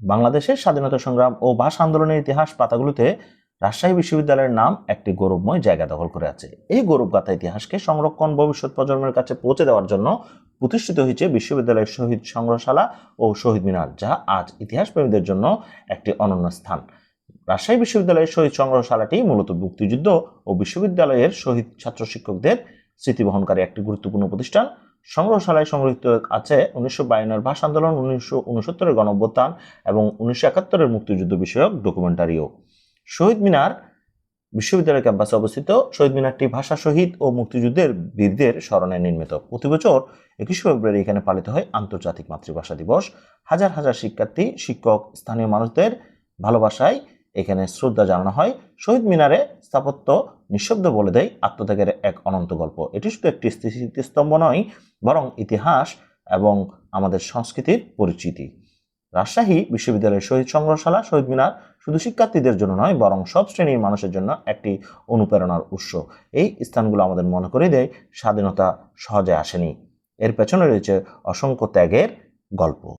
বাংলাদেশের স্বাধীনতা সংগ্রাম ও ভাষা আন্দোলনের ইতিহাস পাতাগুলোতে রাজশাহী বিশ্ববিদ্যালয়ের নাম একটি গৌরবময় জায়গা দখল করে আছে। এই গৌরবগাথা ইতিহাসকে সংরক্ষণ ভবিষ্যৎ প্রজন্মের কাছে পৌঁছে দেওয়ার জন্য প্রতিষ্ঠিত হয়েছে বিশ্ববিদ্যালয়ের শহীদ সংগ্রহশালা ও শহীদ মিনার, যা আজ ইতিহাসপ্রেমীদের জন্য একটি অনন্য স্থান। রাজশাহী বিশ্ববিদ্যালয়ের শহীদ সংগ্রহশালাটি মূলত মুক্তিযুদ্ধ ও বিশ্ববিদ্যালয়ের শহীদ ছাত্র শিক্ষকদের স্মৃতি বহনকারী একটি গুরুত্বপূর্ণ প্রতিষ্ঠান। সংগ্রহশালায় সংরক্ষিত আছে উনিশশো বায়ান্নর ভাষা আন্দোলন, উনিশশো উনসত্তরের গণঅভ্যুত্থান এবং উনিশশো একাত্তরের মুক্তিযুদ্ধ বিষয়ক ডকুমেন্টারিও। শহীদ মিনার বিশ্ববিদ্যালয় ক্যাম্পাসে অবস্থিত শহীদ মিনারটি ভাষা শহীদ ও মুক্তিযুদ্ধের বীরদের স্মরণে নির্মিত। প্রতি বছর একুশে ফেব্রুয়ারি এখানে পালিত হয় আন্তর্জাতিক মাতৃভাষা দিবস। হাজার হাজার শিক্ষার্থী, শিক্ষক, স্থানীয় মানুষদের ভালোবাসায় এখানে শ্রদ্ধা জানানো হয়। শহীদ মিনারে স্থাপত্য নিঃশব্দ বলে দেয় আত্মত্যাগের এক অনন্ত গল্প। এটি শুধু একটি স্মৃতিস্তম্ভ নয়, বরং ইতিহাস এবং আমাদের সংস্কৃতির পরিচিতি। রাজশাহী বিশ্ববিদ্যালয়ের শহীদ সংগ্রহশালা, শহীদ মিনার শুধু শিক্ষার্থীদের জন্য নয়, বরং সব শ্রেণির মানুষের জন্য একটি অনুপ্রেরণার উৎস। এই স্থানগুলো আমাদের মনে করে দেয়, স্বাধীনতা সহজে আসেনি। এর পেছনে রয়েছে অসংখ্য ত্যাগের গল্প।